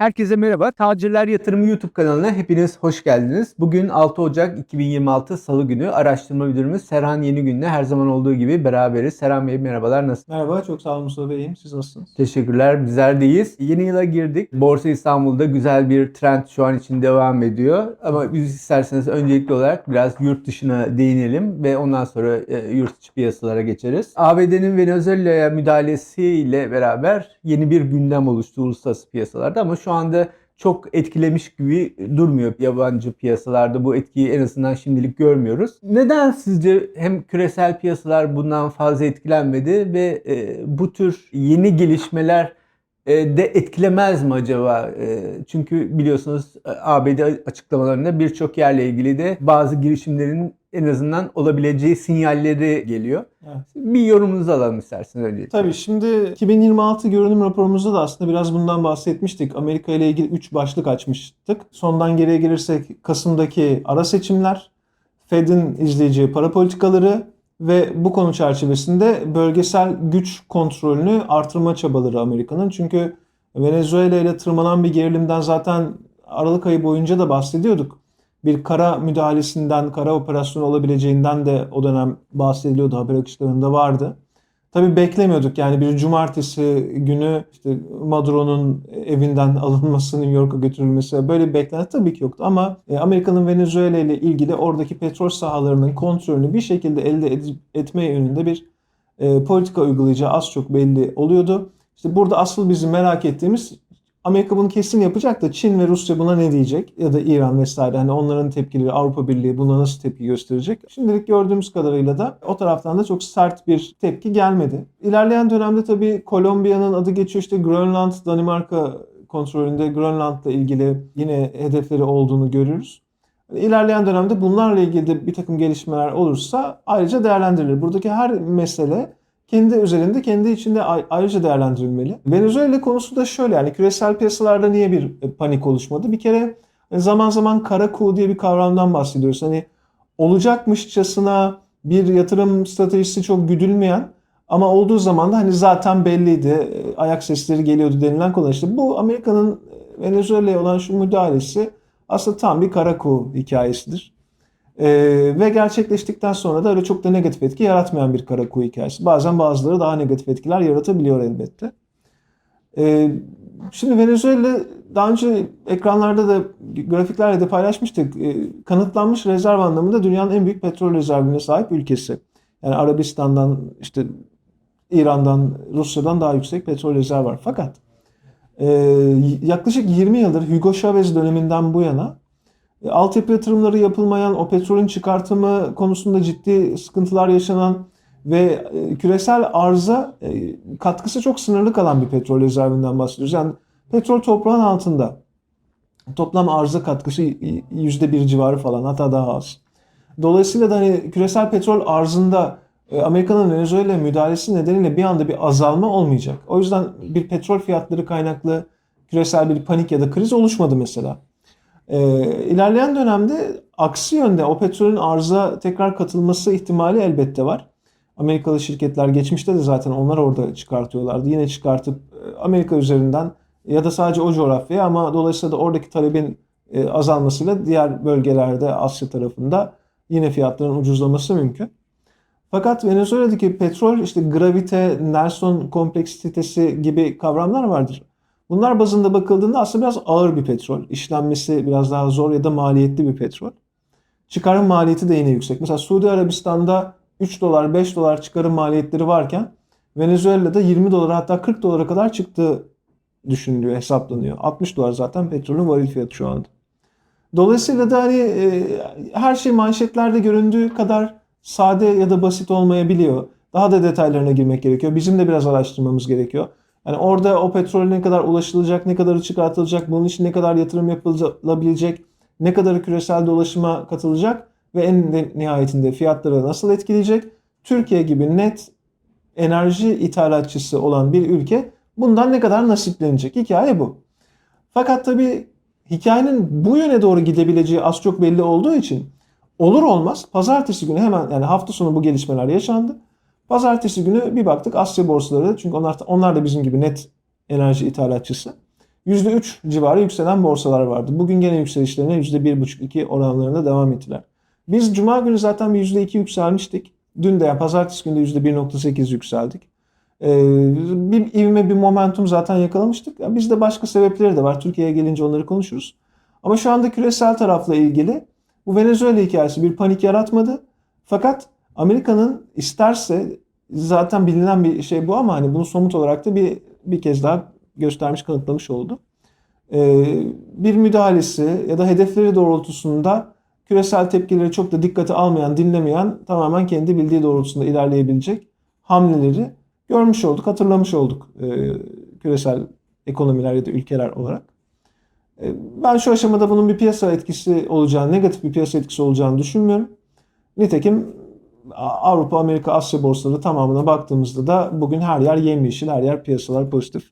Herkese merhaba. Tacirler Yatırımı YouTube kanalına hepiniz hoş geldiniz. Bugün 6 Ocak 2026 Salı günü araştırma müdürümüz Serhan Yenigün'le her zaman olduğu gibi beraberiz. Serhan Bey merhabalar nasılsınız? Merhaba, çok sağ olun Mustafa Bey'im. Siz nasılsınız? Teşekkürler. Bizler deyiz. Yeni yıla girdik. Borsa İstanbul'da güzel bir trend şu an için devam ediyor. Ama biz isterseniz öncelikli olarak biraz yurt dışına değinelim ve ondan sonra e, yurt içi piyasalara geçeriz. ABD'nin Venezuela'ya müdahalesiyle beraber yeni bir gündem oluştu uluslararası piyasalarda ama şu anda çok etkilemiş gibi durmuyor yabancı piyasalarda. Bu etkiyi en azından şimdilik görmüyoruz. Neden sizce hem küresel piyasalar bundan fazla etkilenmedi ve e, bu tür yeni gelişmeler e, de etkilemez mi acaba? E, çünkü biliyorsunuz e, ABD açıklamalarında birçok yerle ilgili de bazı girişimlerin en azından olabileceği sinyalleri geliyor. Evet. Bir yorumunuzu alalım isterseniz önce. Tabii şimdi 2026 görünüm raporumuzda da aslında biraz bundan bahsetmiştik. Amerika ile ilgili 3 başlık açmıştık. Sondan geriye gelirsek Kasım'daki ara seçimler, Fed'in izleyeceği para politikaları ve bu konu çerçevesinde bölgesel güç kontrolünü artırma çabaları Amerika'nın. Çünkü Venezuela ile tırmanan bir gerilimden zaten Aralık ayı boyunca da bahsediyorduk. Bir kara müdahalesinden, kara operasyonu olabileceğinden de o dönem bahsediliyordu, haber akışlarında vardı. Tabii beklemiyorduk yani bir cumartesi günü işte Maduro'nun evinden alınması, New York'a götürülmesi böyle bir beklenti tabii ki yoktu. Ama e, Amerika'nın Venezuela ile ilgili oradaki petrol sahalarının kontrolünü bir şekilde elde etme yönünde bir e, politika uygulayacağı az çok belli oluyordu. İşte burada asıl bizim merak ettiğimiz Amerika bunu kesin yapacak da Çin ve Rusya buna ne diyecek? Ya da İran vesaire hani onların tepkileri Avrupa Birliği buna nasıl tepki gösterecek? Şimdilik gördüğümüz kadarıyla da o taraftan da çok sert bir tepki gelmedi. İlerleyen dönemde tabii Kolombiya'nın adı geçiyor işte Grönland, Danimarka kontrolünde Grönland'la ilgili yine hedefleri olduğunu görürüz. İlerleyen dönemde bunlarla ilgili de bir takım gelişmeler olursa ayrıca değerlendirilir. Buradaki her mesele kendi üzerinde, kendi içinde ay- ayrıca değerlendirilmeli. Venezuela konusu da şöyle yani küresel piyasalarda niye bir e, panik oluşmadı? Bir kere e, zaman zaman kara kuğu diye bir kavramdan bahsediyoruz. Hani olacakmışçasına bir yatırım stratejisi çok güdülmeyen ama olduğu zaman da hani zaten belliydi, e, ayak sesleri geliyordu denilen konu. İşte bu Amerika'nın Venezuela'ya olan şu müdahalesi aslında tam bir kara kuğu hikayesidir. Ee, ve gerçekleştikten sonra da öyle çok da negatif etki yaratmayan bir kara kuğu hikayesi. Bazen bazıları daha negatif etkiler yaratabiliyor elbette. Ee, şimdi Venezuela daha önce ekranlarda da grafiklerle de paylaşmıştık. Ee, kanıtlanmış rezerv anlamında dünyanın en büyük petrol rezervine sahip ülkesi. Yani Arabistan'dan işte İran'dan, Rusya'dan daha yüksek petrol rezervi var. Fakat e, yaklaşık 20 yıldır Hugo Chavez döneminden bu yana altyapı yatırımları yapılmayan, o petrolün çıkartımı konusunda ciddi sıkıntılar yaşanan ve e, küresel arza e, katkısı çok sınırlı kalan bir petrol rezervinden bahsediyoruz. Yani petrol toprağın altında. Toplam arıza katkısı yüzde bir civarı falan hatta daha az. Dolayısıyla da hani küresel petrol arzında e, Amerika'nın Venezuela müdahalesi nedeniyle bir anda bir azalma olmayacak. O yüzden bir petrol fiyatları kaynaklı küresel bir panik ya da kriz oluşmadı mesela. Ee, ilerleyen dönemde aksi yönde o petrolün arıza tekrar katılması ihtimali elbette var. Amerikalı şirketler geçmişte de zaten onlar orada çıkartıyorlardı. Yine çıkartıp e, Amerika üzerinden ya da sadece o coğrafyaya ama dolayısıyla da oradaki talebin e, azalmasıyla diğer bölgelerde Asya tarafında yine fiyatların ucuzlaması mümkün. Fakat Venezuela'daki petrol işte gravite, Nelson kompleksitesi gibi kavramlar vardır. Bunlar bazında bakıldığında aslında biraz ağır bir petrol. İşlenmesi biraz daha zor ya da maliyetli bir petrol. Çıkarım maliyeti de yine yüksek. Mesela Suudi Arabistan'da 3 dolar 5 dolar çıkarım maliyetleri varken Venezuela'da 20 dolara hatta 40 dolara kadar çıktığı düşünülüyor, hesaplanıyor. 60 dolar zaten petrolün varil fiyatı şu anda. Dolayısıyla da hani e, her şey manşetlerde göründüğü kadar sade ya da basit olmayabiliyor. Daha da detaylarına girmek gerekiyor. Bizim de biraz araştırmamız gerekiyor. Yani orada o petrol ne kadar ulaşılacak, ne kadarı çıkartılacak, bunun için ne kadar yatırım yapılabilecek, ne kadar küresel dolaşıma katılacak ve en nihayetinde fiyatları nasıl etkileyecek? Türkiye gibi net enerji ithalatçısı olan bir ülke bundan ne kadar nasiplenecek? Hikaye bu. Fakat tabii hikayenin bu yöne doğru gidebileceği az çok belli olduğu için olur olmaz pazartesi günü hemen yani hafta sonu bu gelişmeler yaşandı. Pazartesi günü bir baktık Asya borsaları çünkü onlar onlar da bizim gibi net enerji ithalatçısı. %3 civarı yükselen borsalar vardı. Bugün gene yükselişlerine %1,5-2 oranlarında devam ettiler. Biz Cuma günü zaten bir %2 yükselmiştik. Dün de yani pazartesi günü de %1,8 yükseldik. Ee, bir ivme bir momentum zaten yakalamıştık. Ya bizde başka sebepleri de var. Türkiye'ye gelince onları konuşuruz. Ama şu anda küresel tarafla ilgili bu Venezuela hikayesi bir panik yaratmadı. Fakat Amerika'nın isterse zaten bilinen bir şey bu ama hani bunu somut olarak da bir bir kez daha göstermiş, kanıtlamış oldu. Ee, bir müdahalesi ya da hedefleri doğrultusunda küresel tepkileri çok da dikkate almayan, dinlemeyen, tamamen kendi bildiği doğrultusunda ilerleyebilecek hamleleri görmüş olduk, hatırlamış olduk e, küresel ekonomiler ya da ülkeler olarak. E, ben şu aşamada bunun bir piyasa etkisi olacağını, negatif bir piyasa etkisi olacağını düşünmüyorum. Nitekim Avrupa, Amerika, Asya borsaları tamamına baktığımızda da bugün her yer yemyeşil, her yer piyasalar pozitif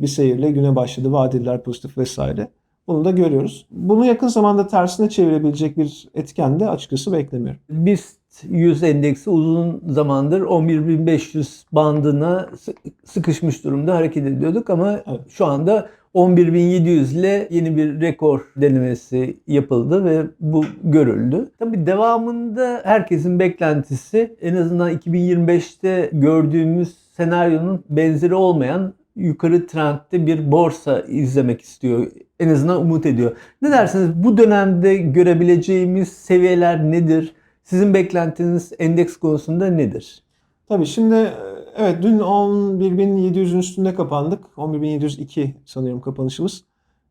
bir seyirle güne başladı. Vadeliler pozitif vesaire. Bunu da görüyoruz. Bunu yakın zamanda tersine çevirebilecek bir etken de açıkçası beklemiyorum. BIST 100 endeksi uzun zamandır 11.500 bandına sı- sıkışmış durumda hareket ediyorduk ama Evet. şu anda 11.700 ile yeni bir rekor denemesi yapıldı ve bu görüldü. Tabii devamında herkesin beklentisi en azından 2025'te gördüğümüz senaryonun benzeri olmayan yukarı trendde bir borsa izlemek istiyor. En azından umut ediyor. Ne dersiniz bu dönemde görebileceğimiz seviyeler nedir? Sizin beklentiniz endeks konusunda nedir? Tabii şimdi evet dün 11.700'ün üstünde kapandık. 11.702 sanıyorum kapanışımız.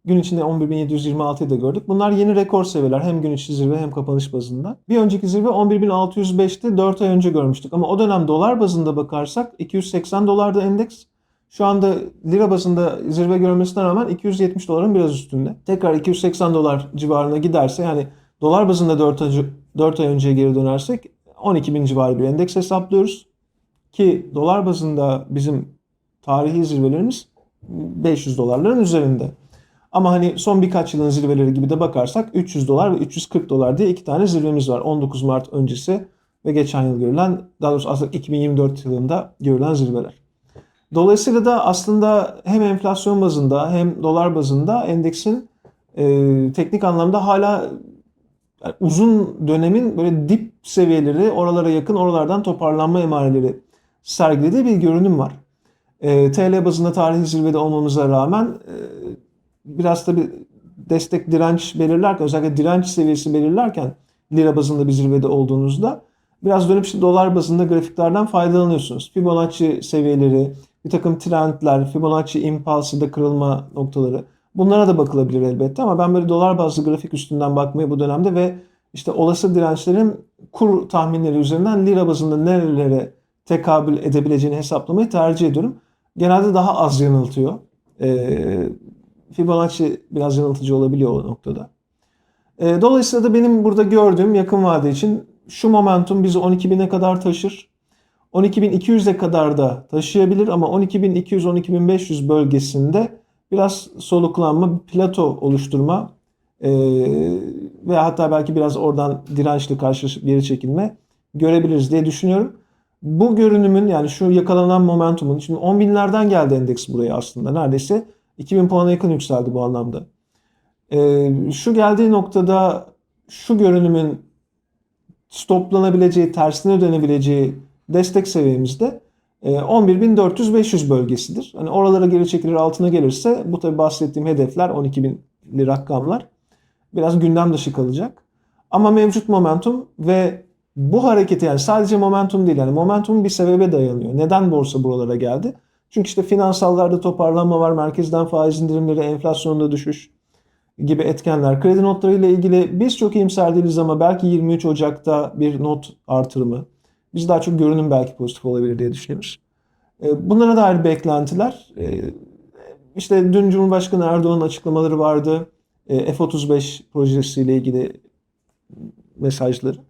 Gün içinde 11.726'yı da gördük. Bunlar yeni rekor seviyeler hem gün içi zirve hem kapanış bazında. Bir önceki zirve 11.605'te 4 ay önce görmüştük. Ama o dönem dolar bazında bakarsak 280 dolarda endeks. Şu anda lira bazında zirve görmesine rağmen 270 doların biraz üstünde. Tekrar 280 dolar civarına giderse yani dolar bazında 4 ay, 4 ay önceye geri dönersek 12 bin civarı bir endeks hesaplıyoruz. Ki dolar bazında bizim tarihi zirvelerimiz 500 dolarların üzerinde. Ama hani son birkaç yılın zirveleri gibi de bakarsak 300 dolar ve 340 dolar diye iki tane zirvemiz var. 19 Mart öncesi ve geçen yıl görülen, daha doğrusu aslında 2024 yılında görülen zirveler. Dolayısıyla da aslında hem enflasyon bazında hem dolar bazında endeksin e, teknik anlamda hala yani uzun dönemin böyle dip seviyeleri, oralara yakın, oralardan toparlanma emareleri sergilediği bir görünüm var. E, TL bazında tarihi zirvede olmamıza rağmen e, biraz tabi destek direnç belirlerken özellikle direnç seviyesi belirlerken lira bazında bir zirvede olduğunuzda biraz dönüp işte dolar bazında grafiklerden faydalanıyorsunuz. Fibonacci seviyeleri, bir takım trendler, Fibonacci impulsıda kırılma noktaları bunlara da bakılabilir elbette ama ben böyle dolar bazlı grafik üstünden bakmayı bu dönemde ve işte olası dirençlerin kur tahminleri üzerinden lira bazında nerelere tekabül edebileceğini hesaplamayı tercih ediyorum. Genelde daha az yanıltıyor. Ee, Fibonacci biraz yanıltıcı olabiliyor o noktada. Ee, dolayısıyla da benim burada gördüğüm yakın vade için şu momentum bizi 12.000'e kadar taşır. 12.200'e kadar da taşıyabilir ama 12.200-12.500 bölgesinde biraz soluklanma, bir plato oluşturma e, ve hatta belki biraz oradan dirençli karşı geri çekilme görebiliriz diye düşünüyorum. Bu görünümün yani şu yakalanan momentumun şimdi 10 binlerden geldi endeks buraya aslında neredeyse 2000 puana yakın yükseldi bu anlamda. E, şu geldiği noktada şu görünümün stoplanabileceği, tersine dönebileceği destek seviyemizde e, 11.400-500 bölgesidir. Hani oralara geri çekilir altına gelirse bu tabi bahsettiğim hedefler 12.000'li rakamlar biraz gündem dışı kalacak. Ama mevcut momentum ve bu hareketi yani sadece momentum değil yani momentum bir sebebe dayanıyor. Neden borsa buralara geldi? Çünkü işte finansallarda toparlanma var, merkezden faiz indirimleri, enflasyonda düşüş gibi etkenler. Kredi notları ile ilgili biz çok iyimser değiliz ama belki 23 Ocak'ta bir not artırımı. Biz daha çok görünüm belki pozitif olabilir diye düşünüyoruz. E, Bunlara dair beklentiler. e, işte dün Cumhurbaşkanı Erdoğan'ın açıklamaları vardı. E, F-35 projesiyle ilgili mesajları.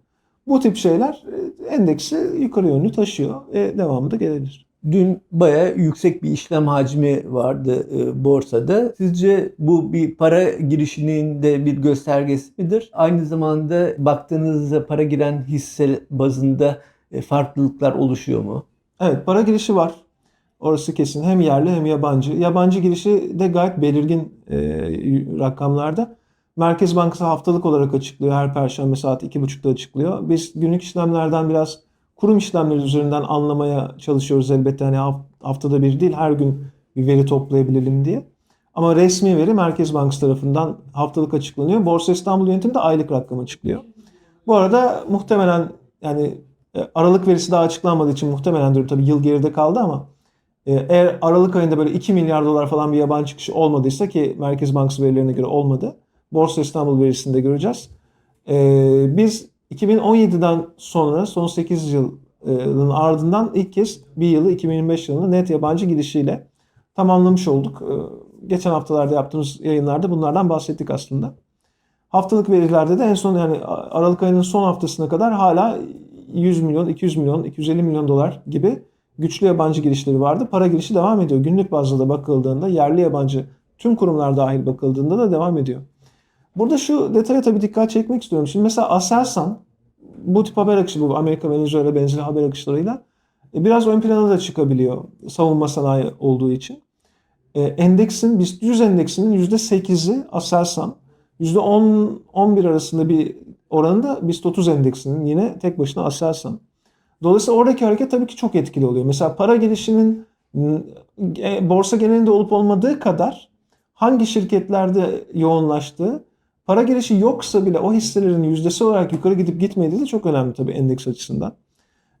Bu tip şeyler e, endeksi yukarı yönlü taşıyor. E, devamı da gelebilir. Dün bayağı yüksek bir işlem hacmi vardı e, borsada. Sizce bu bir para girişinin de bir göstergesi midir? Aynı zamanda baktığınızda para giren hisse bazında e, farklılıklar oluşuyor mu? Evet para girişi var. Orası kesin hem yerli hem yabancı. Yabancı girişi de gayet belirgin e, rakamlarda. Merkez Bankası haftalık olarak açıklıyor. Her perşembe saat 2.30'da açıklıyor. Biz günlük işlemlerden biraz kurum işlemleri üzerinden anlamaya çalışıyoruz elbette. Hani haf- haftada bir değil her gün bir veri toplayabilelim diye. Ama resmi veri Merkez Bankası tarafından haftalık açıklanıyor. Borsa İstanbul yönetimi de aylık rakam açıklıyor. Bu arada muhtemelen yani e, Aralık verisi daha açıklanmadığı için muhtemelen diyorum tabii yıl geride kaldı ama e, eğer Aralık ayında böyle 2 milyar dolar falan bir yabancı çıkışı olmadıysa ki Merkez Bankası verilerine göre olmadı. Borsa İstanbul verisini de göreceğiz. E, biz 2017'den sonra son 8 yılın ardından ilk kez bir yılı 2025 yılında net yabancı gidişiyle tamamlamış olduk. E, Geçen haftalarda yaptığımız yayınlarda bunlardan bahsettik aslında. Haftalık verilerde de en son yani Aralık ayının son haftasına kadar hala 100 milyon, 200 milyon, 250 milyon dolar gibi güçlü yabancı girişleri vardı. Para girişi devam ediyor. Günlük bazda da bakıldığında yerli yabancı tüm kurumlar dahil bakıldığında da devam ediyor. Burada şu detaya tabii dikkat çekmek istiyorum. Şimdi mesela Aselsan bu tip haber akışı bu Amerika Venezuela benzeri haber akışlarıyla e, biraz ön plana da çıkabiliyor savunma sanayi olduğu için. E, endeksin BIST 100 endeksinin %8'i Aselsan, %10-11 arasında bir oranında BIST 30 endeksinin yine tek başına Aselsan. Dolayısıyla oradaki hareket tabii ki çok etkili oluyor. Mesela para girişinin e, borsa genelinde olup olmadığı kadar hangi şirketlerde yoğunlaştığı, para girişi yoksa bile o hisselerin yüzdesi olarak yukarı gidip gitmediği de çok önemli tabii endeks açısından.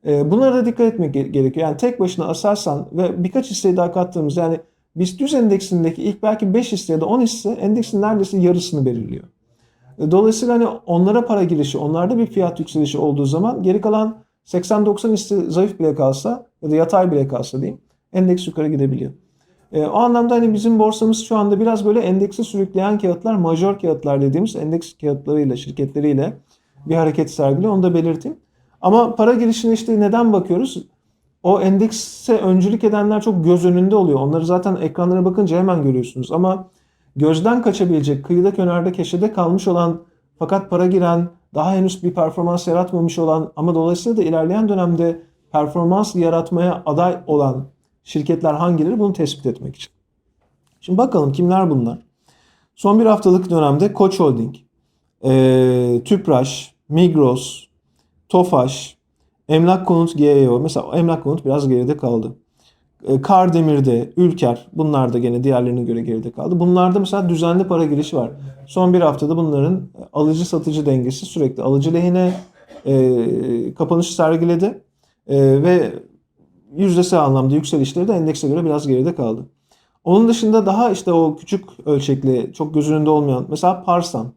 E, bunlara da dikkat etmek gerekiyor. Yani tek başına Aselsan ve birkaç hisseyi daha kattığımız yani BIST 100 endeksindeki ilk belki 5 hisse ya da 10 hisse endeksin neredeyse yarısını belirliyor. Dolayısıyla hani onlara para girişi, onlarda bir fiyat yükselişi olduğu zaman geri kalan 80-90 hisse zayıf bile kalsa ya da yatay bile kalsa diyeyim endeks yukarı gidebiliyor. E, o anlamda hani bizim borsamız şu anda biraz böyle endeksi sürükleyen kağıtlar, major kağıtlar dediğimiz endeks kağıtlarıyla, şirketleriyle bir hareket sergiliyor. Onu da belirteyim. Ama para girişine işte neden bakıyoruz? O endekse öncülük edenler çok göz önünde oluyor. Onları zaten ekranlara bakınca hemen görüyorsunuz. Ama gözden kaçabilecek, kıyıda kenarda köşede kalmış olan fakat para giren, daha henüz bir performans yaratmamış olan ama dolayısıyla da ilerleyen dönemde performans yaratmaya aday olan şirketler hangileri bunu tespit etmek için. Şimdi bakalım kimler bunlar? Son bir haftalık dönemde Koç Holding, e, Tüpraş, Migros, Tofaş, Emlak Konut GEO. Mesela Emlak Konut biraz geride kaldı. E, Kardemir'de, Ülker bunlar da gene diğerlerine göre geride kaldı. Bunlarda mesela düzenli para girişi var. Son bir haftada bunların alıcı satıcı dengesi sürekli alıcı lehine e, kapanış sergiledi. E, ve yüzdesel anlamda yükselişleri de endekse göre biraz geride kaldı. Onun dışında daha işte o küçük ölçekli, çok göz önünde olmayan mesela Parsan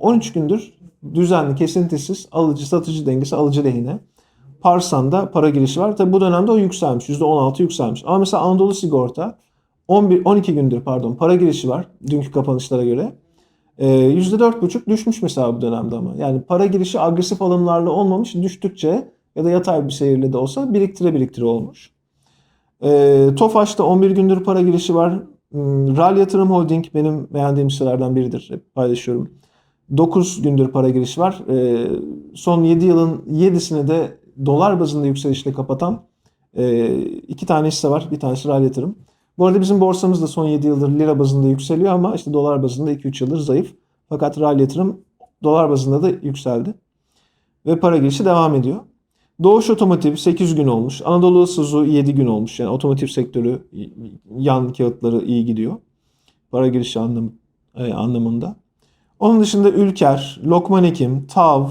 13 gündür düzenli, kesintisiz alıcı satıcı dengesi alıcı lehine. Parsan'da para girişi var. Tabi bu dönemde o yükselmiş. %16 yükselmiş. Ama mesela Anadolu Sigorta 11 12 gündür pardon para girişi var dünkü kapanışlara göre. Ee, %4,5 düşmüş mesela bu dönemde ama. Yani para girişi agresif alımlarla olmamış. Düştükçe ya da yatay bir seyirle de olsa biriktire biriktire olmuş. Ee, Tofaş'ta 11 gündür para girişi var. Hmm, RAL Yatırım Holding benim beğendiğim hisselerden biridir. Hep paylaşıyorum. 9 gündür para girişi var. Ee, son 7 yılın 7'sini de dolar bazında yükselişle kapatan e, iki tane hisse var. Bir tanesi RAL Yatırım. Bu arada bizim borsamız da son 7 yıldır lira bazında yükseliyor ama işte dolar bazında 2-3 yıldır zayıf. Fakat RAL Yatırım dolar bazında da yükseldi. Ve para girişi devam ediyor. Doğuş Otomotiv 8 gün olmuş. Anadolu Isuzu 7 gün olmuş. Yani otomotiv sektörü yan kağıtları iyi gidiyor. Para girişi anlam, e, anlamında. Onun dışında Ülker, Lokman Hekim, TAV,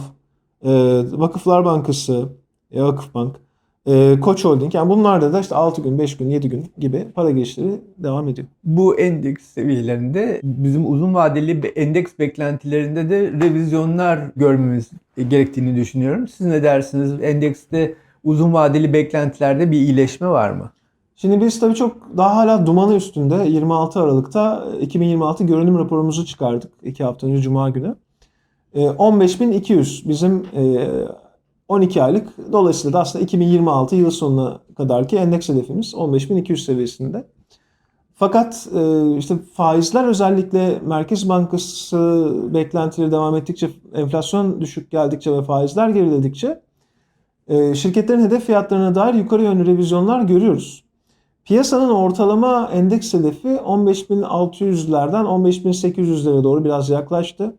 e, Vakıflar Bankası, e, Vakıfbank, e, Koç Holding. Yani bunlarda da işte 6 gün, 5 gün, 7 gün gibi para girişleri devam ediyor. Bu endeks seviyelerinde bizim uzun vadeli endeks beklentilerinde de revizyonlar görmemiz gerektiğini düşünüyorum. Siz ne dersiniz? Endekste uzun vadeli beklentilerde bir iyileşme var mı? Şimdi biz tabii çok daha hala dumanı üstünde 26 Aralık'ta 2026 görünüm raporumuzu çıkardık 2 hafta önce Cuma günü. E, 15.200 bizim e, 12 aylık dolayısıyla da aslında 2026 yıl sonuna kadarki endeks hedefimiz 15.200 seviyesinde. Fakat e, işte faizler özellikle Merkez Bankası beklentileri devam ettikçe, enflasyon düşük geldikçe ve faizler geriledikçe e, şirketlerin hedef fiyatlarına dair yukarı yönlü revizyonlar görüyoruz. Piyasanın ortalama endeks hedefi 15.600'lerden 15.800'lere doğru biraz yaklaştı.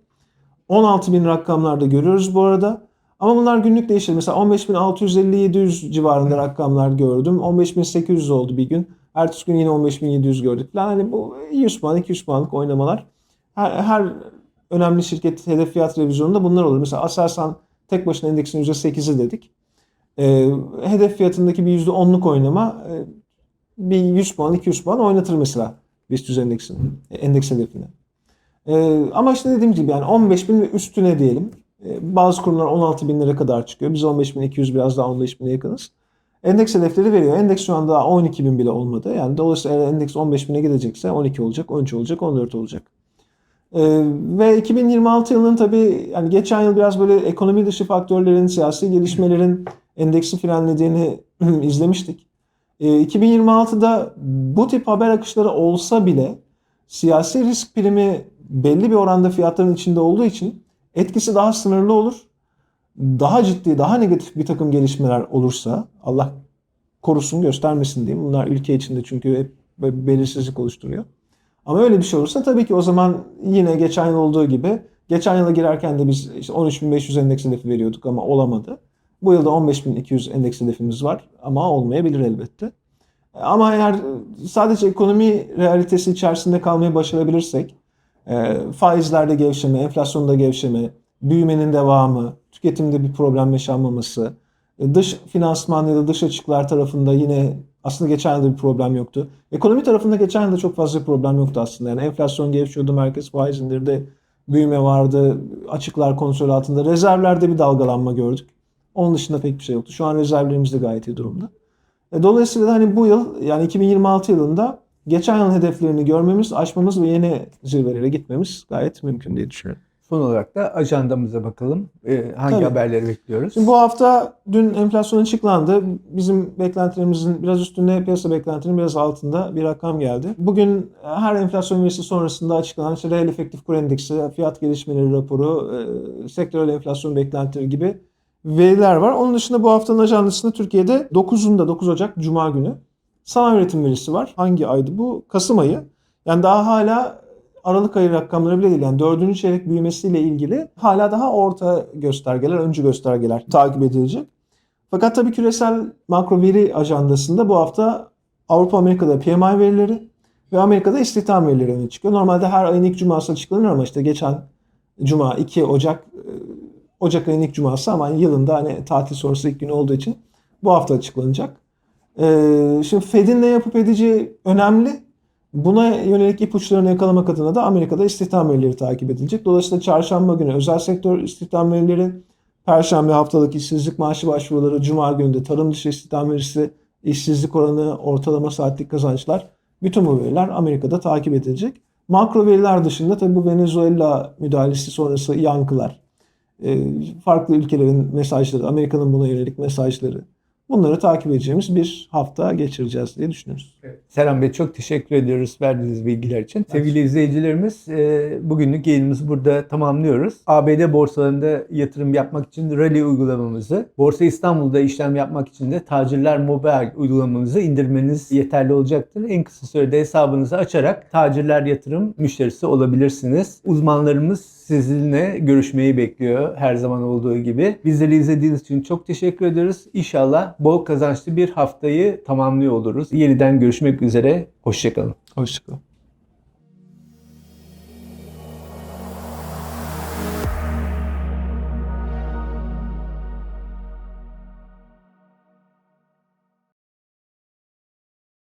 16.000 rakamlarda görüyoruz bu arada. Ama bunlar günlük değişir. Mesela 15.650-700 civarında rakamlar gördüm. 15.800 oldu bir gün. Ertesi gün yine 15.700 gördük falan. Hani bu 100 puan, 200 puanlık oynamalar. Her, her önemli şirket hedef fiyat revizyonunda bunlar olur. Mesela Aselsan tek başına endeksin %8'i dedik. Ee, hedef fiyatındaki bir %10'luk oynama e, bir 100 puan, 200 puan oynatır mesela BIST 100 endeksini, endeks hedefini. Ee, ama işte dediğim gibi yani 15 bin ve üstüne diyelim. Ee, bazı kurumlar 16 bin lira kadar çıkıyor. Biz 15 bin 200 biraz daha 15 bine yakınız. Endeks hedefleri veriyor. Endeks şu anda daha 12 bin bile olmadı. Yani dolayısıyla eğer endeks 15 bine gidecekse 12 olacak, 13 olacak, 14 olacak. Ee, ve 2026 yılının tabii yani geçen yıl biraz böyle ekonomi dışı faktörlerin, siyasi gelişmelerin endeksi frenlediğini izlemiştik. Ee, 2026'da bu tip haber akışları olsa bile siyasi risk primi belli bir oranda fiyatların içinde olduğu için etkisi daha sınırlı olur. Daha ciddi, daha negatif bir takım gelişmeler olursa Allah korusun göstermesin diyeyim. Bunlar ülke içinde çünkü hep belirsizlik oluşturuyor. Ama öyle bir şey olursa tabii ki o zaman yine geçen yıl olduğu gibi geçen yıla girerken de biz işte 13.500 endeks hedefi veriyorduk ama olamadı. Bu yılda 15.200 endeks hedefimiz var ama olmayabilir elbette. Ama eğer sadece ekonomi realitesi içerisinde kalmayı başarabilirsek, e, faizlerde gevşeme, enflasyonda gevşeme, büyümenin devamı, tüketimde bir problem yaşanmaması, e, dış finansman ya da dış açıklar tarafında yine aslında geçen yılda bir problem yoktu. Ekonomi tarafında geçen yılda çok fazla problem yoktu aslında. Yani enflasyon gevşiyordu, merkez faiz indirdi, büyüme vardı, açıklar kontrol altında. Rezervlerde bir dalgalanma gördük. Onun dışında pek bir şey yoktu. Şu an rezervlerimiz de gayet iyi durumda. E, Dolayısıyla hani bu yıl yani 2026 yılında geçen yıl hedeflerini görmemiz, aşmamız ve yeni zirvelere gitmemiz gayet mümkün diye düşünüyorum. Son olarak da ajandamıza bakalım. Ee, hangi Tabii. haberleri bekliyoruz? Şimdi bu hafta dün enflasyon açıklandı. Bizim beklentilerimizin biraz üstünde, piyasa beklentilerinin biraz altında bir rakam geldi. Bugün her enflasyon verisi sonrasında açıklanan işte reel efektif kur endeksi, fiyat gelişmeleri raporu, e, sektörel enflasyon beklentileri gibi veriler var. Onun dışında bu haftanın ajandasında Türkiye'de 9'unda 9 Ocak Cuma günü sanayi üretim verisi var. Hangi aydı bu? Kasım ayı. Yani daha hala Aralık ayı rakamları bile değil. Yani dördüncü çeyrek büyümesiyle ilgili hala daha orta göstergeler, öncü göstergeler takip edilecek. Fakat tabii küresel makro veri ajandasında bu hafta Avrupa Amerika'da PMI verileri ve Amerika'da istihdam verileri öne çıkıyor. Normalde her ayın ilk cuması açıklanır ama işte geçen cuma 2 Ocak e, Ocak ayının ilk cuması ama yılında hani tatil sonrası ilk günü olduğu için bu hafta açıklanacak. Ee, şimdi Fed'in ne yapıp edeceği önemli. Buna yönelik ipuçlarını yakalamak adına da Amerika'da istihdam verileri takip edilecek. Dolayısıyla çarşamba günü özel sektör istihdam verileri, perşembe haftalık işsizlik maaşı başvuruları, cuma günü de tarım dışı istihdam verisi, işsizlik oranı, ortalama saatlik kazançlar bütün bu veriler Amerika'da takip edilecek. Makro veriler dışında tabii bu Venezuela müdahalesi sonrası yankılar, e, farklı ülkelerin mesajları, Amerika'nın buna yönelik mesajları bunları takip edeceğimiz bir hafta geçireceğiz diye düşünüyoruz. Selam Bey çok teşekkür ediyoruz verdiğiniz bilgiler için. Sevgili izleyicilerimiz e, bugünlük yayınımızı burada tamamlıyoruz. ABD borsalarında yatırım yapmak için Rally uygulamamızı, Borsa İstanbul'da işlem yapmak için de Tacirler Mobile uygulamamızı indirmeniz yeterli olacaktır. En kısa sürede hesabınızı açarak Tacirler Yatırım müşterisi olabilirsiniz. Uzmanlarımız sizinle görüşmeyi bekliyor her zaman olduğu gibi. Bizleri izlediğiniz için çok teşekkür ediyoruz. İnşallah bol kazançlı bir haftayı tamamlıyor oluruz. Yeniden görüşmek üzere. Hoşçakalın. Hoşçakalın.